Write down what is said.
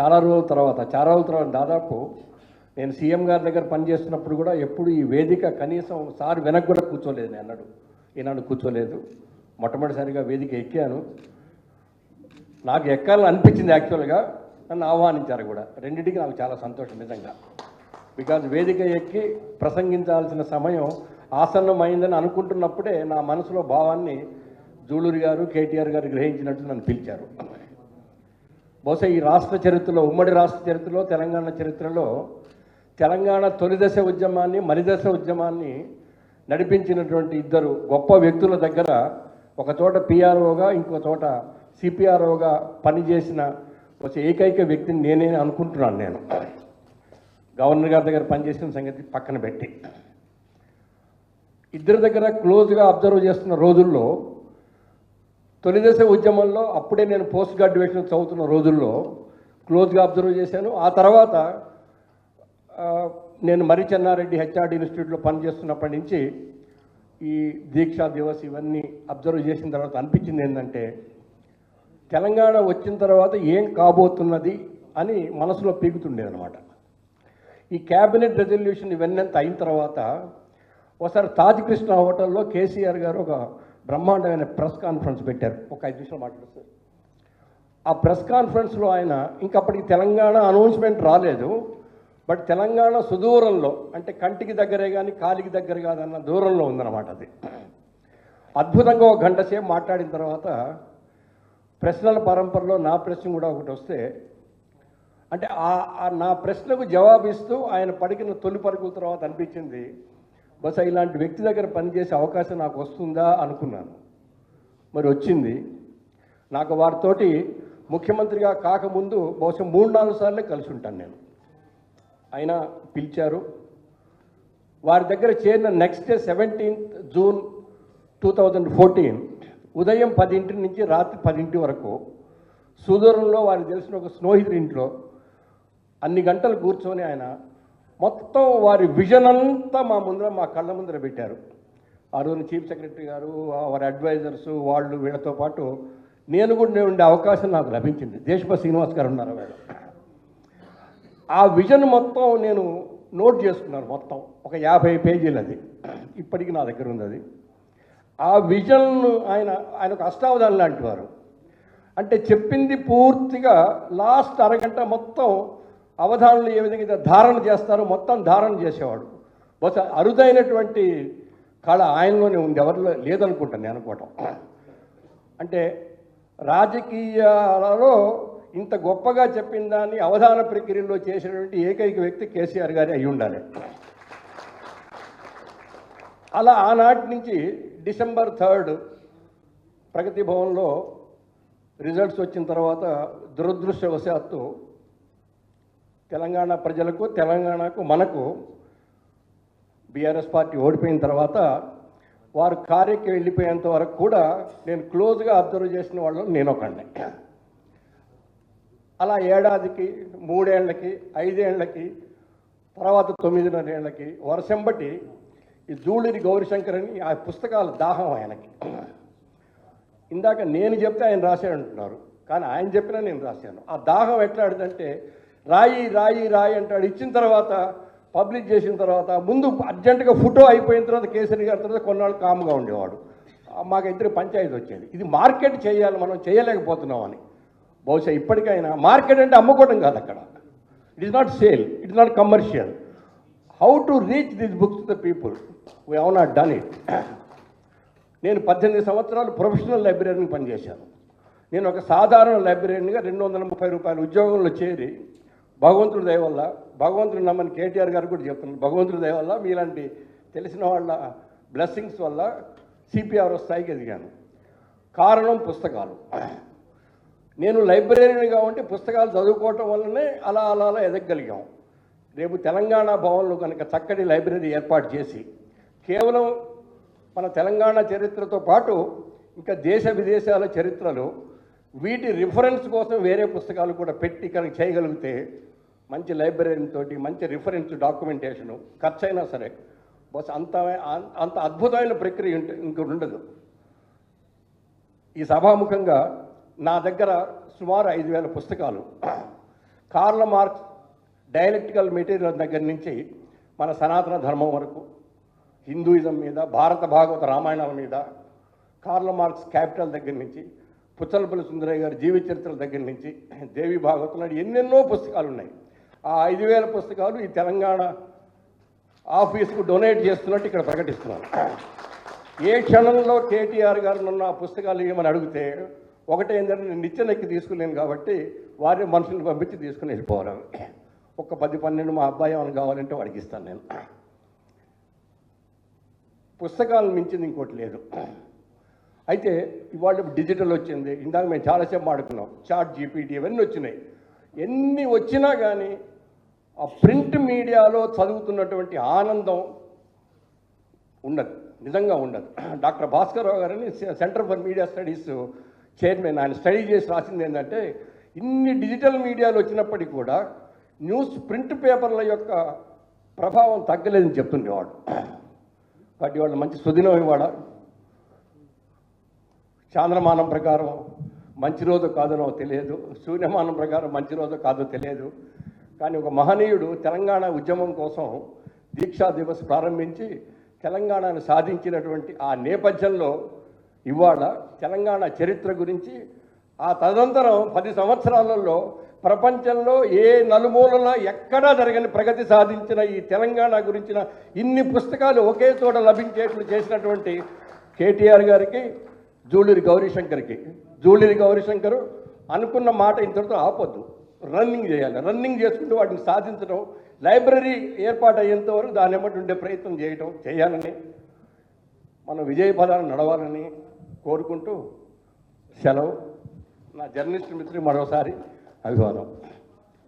చాలా రోజుల తర్వాత చాలా రోజుల తర్వాత దాదాపు నేను సీఎం గారి దగ్గర పనిచేస్తున్నప్పుడు కూడా ఎప్పుడు ఈ వేదిక కనీసం సార్ వెనక్కి కూడా కూర్చోలేదు నేను అన్నాడు. ఈనాడు కూర్చోలేదు. మొట్టమొదటిసారిగా వేదిక ఎక్కాను. నాకు ఎక్కాలని అనిపించింది యాక్చువల్గా. నన్ను ఆహ్వానించారు కూడా. రెండింటికి నాకు చాలా సంతోషం నిజంగా. బికాజ్ వేదిక ఎక్కి ప్రసంగించాల్సిన సమయం ఆసన్నమైందని అనుకుంటున్నప్పుడే నా మనసులో భావాన్ని జూలూరి గారు కేటీఆర్ గారు గ్రహించినట్టు నన్ను పిలిచారు. బహుశా ఈ రాష్ట్ర చరిత్రలో ఉమ్మడి రాష్ట్ర చరిత్రలో తెలంగాణ చరిత్రలో తెలంగాణ తొలిదశ ఉద్యమాన్ని మలిదశ ఉద్యమాన్ని నడిపించినటువంటి ఇద్దరు గొప్ప వ్యక్తుల దగ్గర ఒక చోట పిఆర్ఓగా ఇంకో చోట సిపిఆర్ఓగా పనిచేసిన ఒక ఏకైక వ్యక్తిని నేనే అనుకుంటున్నాను నేను. గవర్నర్ గారి దగ్గర పనిచేసిన సంగతి పక్కన పెట్టి. ఇద్దరి దగ్గర క్లోజ్గా అబ్జర్వ్ చేస్తున్న రోజుల్లో తొలిదశ ఉద్యమంలో అప్పుడే నేను పోస్ట్ గ్రాడ్యుయేషన్ చదువుతున్న రోజుల్లో క్లోజ్గా అబ్జర్వ్ చేశాను. ఆ తర్వాత నేను మరి చెన్నారెడ్డి హెచ్ఆర్డి ఇన్స్టిట్యూట్లో పనిచేస్తున్నప్పటి నుంచి ఈ దీక్షా దివస్ ఇవన్నీ అబ్జర్వ్ చేసిన తర్వాత అనిపించింది ఏంటంటే తెలంగాణ వచ్చిన తర్వాత ఏం కాబోతున్నది అని మనసులో పీకుతుండేది అనమాట ఈ క్యాబినెట్ రెజల్యూషన్ ఇవన్నీ అయిన తర్వాత ఒకసారి తాజ్ కృష్ణ హోటల్లో కేసీఆర్ గారు ఒక బ్రహ్మాండమైన ప్రెస్ కాన్ఫరెన్స్ పెట్టారు. ఒక ఐదు నిమిషాలు మాట్లాడుతారు ఆ ప్రెస్ కాన్ఫరెన్స్లో ఆయన ఇంకప్పటికి తెలంగాణ అనౌన్స్మెంట్ రాలేదు. బట్ తెలంగాణ సుదూరంలో అంటే కంటికి దగ్గరే కానీ కాలికి దగ్గర కాదన్న దూరంలో ఉందన్నమాట అది. అద్భుతంగా ఒక గంట సేపు మాట్లాడిన తర్వాత ప్రశ్నల పరంపరలో నా ప్రశ్న కూడా ఒకటి వస్తే అంటే ఆ నా ప్రశ్నకు జవాబిస్తూ ఆయన పడికిన తొలి పరుగుల తర్వాత అనిపించింది బహుశా ఇలాంటి వ్యక్తి దగ్గర పనిచేసే అవకాశం నాకు వస్తుందా అనుకున్నాను. మరి వచ్చింది. నాకు వారితోటి ముఖ్యమంత్రిగా కాకముందు బహుశా మూడు నాలుగు సార్లే కలిసి ఉంటాను నేను. ఆయన పిలిచారు. వారి దగ్గర చేరిన next day seventeenth June two thousand fourteen ఉదయం పదింటి నుంచి రాత్రి పదింటి వరకు సుదూరంలో వారికి తెలిసిన ఒక స్నేహితుడి ఇంట్లో అన్ని గంటలు కూర్చొని ఆయన మొత్తం వారి విజన్ అంతా మా ముందర మా కళ్ళ ముందర పెట్టారు. ఆ రోజు చీఫ్ సెక్రటరీ గారు వారి అడ్వైజర్స్ వాళ్ళు వీళ్ళతో పాటు నేను కూడా ఉండే అవకాశం నాకు లభించింది. దేశప శ్రీనివాస్ గారు ఉన్నారు వాళ్ళు ఆ విజన్ మొత్తం నేను నోట్ చేసుకున్నాను మొత్తం. ఒక యాభై పేజీలు అది. ఇప్పటికీ నా దగ్గర ఉంది అది. ఆ విజన్ ఆయన ఆయన ఒక అష్టావధానం లాంటి వారు. అంటే చెప్పింది పూర్తిగా లాస్ట్ అరగంట మొత్తం అవధానులు ఏ విధంగా ధారణ చేస్తారో మొత్తం ధారణ చేసేవాడు. బహుశా అరుదైనటువంటి కళ ఆయనలోనే ఉంది ఎవరిలో లేదనుకుంటాను నేను అనుకోవటం. అంటే రాజకీయాలలో ఇంత గొప్పగా చెప్పిన దాన్ని అవధాన ప్రక్రియలో చేసినటువంటి ఏకైక వ్యక్తి కేసీఆర్ గారి అయి ఉండాలి. అలా ఆనాటి నుంచి డిసెంబర్ థర్డ్ ప్రగతి భవన్లో రిజల్ట్స్ వచ్చిన తర్వాత దురదృష్టవశాత్తు తెలంగాణ ప్రజలకు తెలంగాణకు మనకు బీఆర్ఎస్ పార్టీ ఓడిపోయిన తర్వాత వారు కార్యకి వెళ్ళిపోయేంత వరకు కూడా నేను క్లోజ్గా అబ్జర్వ్ చేసిన వాళ్ళు నేను ఒకండి అలా ఏడాదికి మూడేళ్ళకి ఐదేళ్ళకి తర్వాత తొమ్మిదిన్నర ఏళ్ళకి వర్షం బట్టి ఈ జూళిని గౌరీశంకర్ అని ఆ పుస్తకాల దాహం ఆయనకి. ఇందాక నేను చెప్తే ఆయన రాశాడు అంటున్నారు కానీ ఆయన చెప్పినా నేను రాశాను. ఆ దాహం ఎట్లాడిదంటే రాయి రాయి రాయి అంటాడు. ఇచ్చిన తర్వాత పబ్లిష్ చేసిన తర్వాత ముందు అర్జెంటుగా ఫోటో అయిపోయిన తర్వాత కేసరి గారి తర్వాత కొన్నాళ్ళు కామ్గా ఉండేవాడు. మాకు ఇద్దరు పంచాయతీ వచ్చేది. ఇది మార్కెట్ చేయాలి మనం చేయలేకపోతున్నామని. బహుశా ఇప్పటికైనా మార్కెట్ అంటే అమ్ముకోవడం కాదు అక్కడ. It is not sale it is not commercial how to reach this books to the people we have not done it నేను పద్దెనిమిది సంవత్సరాలు ప్రొఫెషనల్ లైబ్రరీని పనిచేశాను. నేను ఒక సాధారణ లైబ్రరీనిగా రెండు వందల ముప్పై రూపాయల ఉద్యోగంలో చేరి భగవంతుడి దయ వల్ల భగవంతుడు నమ్మని కేటీఆర్ గారు కూడా చెప్తున్నాను భగవంతుడి దయ వల్ల మీలాంటి తెలిసిన వాళ్ళ బ్లెస్సింగ్స్ వల్ల సిపిఆర్ స్థాయికి ఎదిగాను. కారణం పుస్తకాలు. నేను లైబ్రరీగా ఉంటే పుస్తకాలు చదువుకోవటం వల్లనే అలా అలా అలా ఎదగగలిగాం రేపు తెలంగాణ భవన్లో కనుక చక్కటి లైబ్రరీ ఏర్పాటు చేసి కేవలం మన తెలంగాణ చరిత్రతో పాటు ఇంకా దేశ విదేశాల చరిత్రలు వీటి రిఫరెన్స్ కోసం వేరే పుస్తకాలు కూడా పెట్టి కనుక చేయగలిగితే మంచి లైబ్రరీ తోటి మంచి రిఫరెన్స్ డాక్యుమెంటేషను ఖర్చు అయినా సరే బస్ అంత అంత అద్భుతమైన ప్రక్రియ ఇంకొకటి ఉండదు. ఈ సభాముఖంగా నా దగ్గర సుమారు ఐదు వేల పుస్తకాలు. కార్ల మార్క్స్ డైలెక్టికల్ మెటీరియల్ దగ్గర నుంచి మన సనాతన ధర్మం వరకు హిందూయిజం మీద భారత భాగవత రామాయణాల మీద కార్ల మార్క్స్ క్యాపిటల్ దగ్గర నుంచి పుచ్చలపల్లి సుందరయ్య గారి జీవిత చరిత్రల దగ్గర నుంచి దేవి భాగవతం ఎన్నెన్నో పుస్తకాలు ఉన్నాయి. ఆ ఐదు వేల పుస్తకాలు ఈ తెలంగాణ ఆఫీస్కు డొనేట్ చేస్తున్నట్టు ఇక్కడ ప్రకటిస్తున్నాను ఏ క్షణంలో కేటీఆర్ గారు నన్ను ఆ పుస్తకాలు ఇవ్వమని అడిగితే ఒకటే ఏంటంటే నేను నిచ్చెనెక్కి తీసుకులేను కాబట్టి వారి మనుషులను పంపించి తీసుకుని వెళ్ళిపోవాలి ఒక పది పన్నెండు మా అబ్బాయి ఏమైనా కావాలంటే వాడికి ఇస్తాను నేను. పుస్తకాలను మించింది ఇంకోటి లేదు. అయితే ఇవాళ డిజిటల్ వచ్చింది. ఇందాక మేము చాలాసేపు ఆడుకున్నాం చాట్ జీపీటీ ఇవన్నీ వచ్చినాయి. ఎన్ని వచ్చినా కానీ ఆ ప్రింట్ మీడియాలో చదువుతున్నటువంటి ఆనందం ఉండదు నిజంగా ఉండదు. డాక్టర్ భాస్కర్రావు గారని centre for media studies chairman ఆయన స్టడీ చేసి రాసింది ఏంటంటే ఇన్ని డిజిటల్ మీడియాలు వచ్చినప్పటికీ కూడా న్యూస్ ప్రింట్ పేపర్ల యొక్క ప్రభావం తగ్గలేదని చెప్తుండేవాడు కాబట్టి వాళ్ళు మంచి సుదినం ఇవాడ చాంద్రమానం ప్రకారం మంచి రోజు కాదనో తెలియదు. సూర్యమానం ప్రకారం మంచి రోజు కాదో తెలియదు. కానీ ఒక మహనీయుడు తెలంగాణ ఉద్యమం కోసం దీక్షా దివస్ ప్రారంభించి తెలంగాణను సాధించినటువంటి ఆ నేపథ్యంలో ఇవాళ తెలంగాణ చరిత్ర గురించి ఆ తదనంతరం పది సంవత్సరాలలో ప్రపంచంలో ఏ నలుమూలన ఎక్కడా జరగని ప్రగతి సాధించిన ఈ తెలంగాణ గురించిన ఇన్ని పుస్తకాలు ఒకే చోట లభించేట్లు చేసినటువంటి కేటీఆర్ గారికి జూలూరి గౌరీశంకర్కి. జూలూరి గౌరీశంకర్ అనుకున్న మాట ఇంతటితో ఆపొద్దు. రన్నింగ్ చేయాలి. రన్నింగ్ చేసుకుంటూ వాటిని సాధించడం లైబ్రరీ ఏర్పాటు అయ్యేంత వరకు దాని ఎమ్మటి ఉండే ప్రయత్నం చేయటం చేయాలని మనం విజయ నడవాలని కోరుకుంటూ సెలవు. నా జర్నలిస్ట్ మిత్రులు మరోసారి అభివాదం.